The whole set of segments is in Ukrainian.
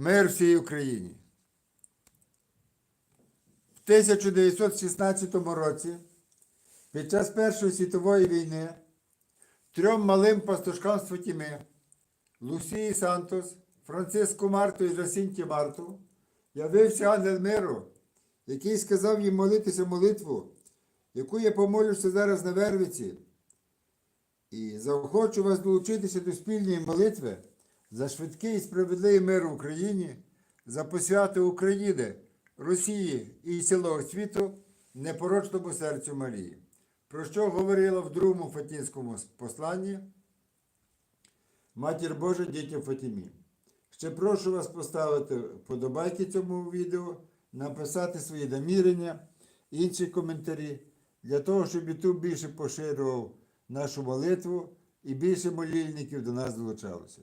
Мир всій Україні. В 1916 році, під час Першої світової війни, трьом малим пастушкам з Лусії Сантос, Франциску Марту і Жасінті Марту, явився ангел миру, який сказав їм молитися молитву, яку я помолюся зараз на Вервиці. І заохочу вас долучитися до спільної молитви за швидкий і справедливий мир в Україні, за посвяту України, Росії і цілого світу непорочному серцю Марії, про що говорила в другому Фатінському посланні Матір Божа дітям Фатімі. Ще прошу вас поставити вподобайки цьому відео, написати свої намірення, інші коментарі, для того, щоб YouTube більше поширював нашу молитву і більше молільників до нас долучалося.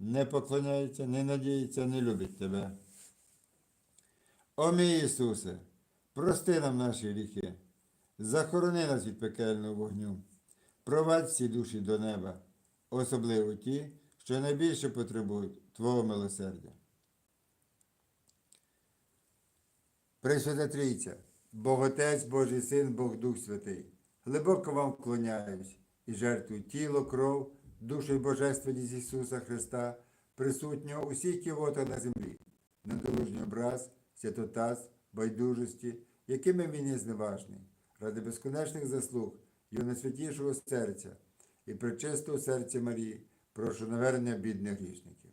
не поклоняється, не надіється, не любить Тебе. О мій Ісусе, прости нам наші гріхи, захорони нас від пекельного вогню, провадь всі душі до неба, особливо ті, що найбільше потребують Твого милосердя. Пресвята Трійця, Бог Отець, Божий Син, Бог Дух Святий, глибоко вам вклоняюсь і жертвую тіло, кров, душу і божественність Ісуса Христа, присутнього усій ківота на землі, недолужній образ, святотаз, байдужості, якими він є зневажний, ради безконечних заслуг Його найсвятішого серця і причистого серця Марії, прошу навернення бідних грішників.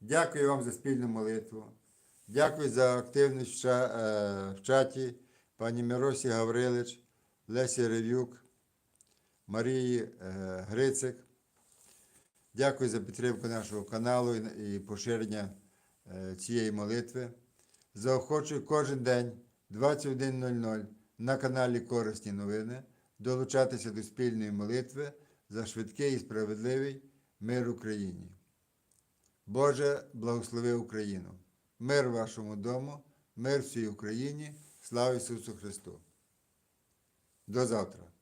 Дякую вам за спільну молитву. Дякую за активність в е, чаті пані Миросі Гаврилич, Лесі Ревюк, Марії е, Грицик. Дякую за підтримку нашого каналу і поширення е, цієї молитви. Заохочую кожен день 21.00 на каналі Корисні новини долучатися до спільної молитви за швидкий і справедливий мир Україні. Боже, благослови Україну, мир вашому дому, Мир всій Україні. Слава Ісусу Христу. До завтра.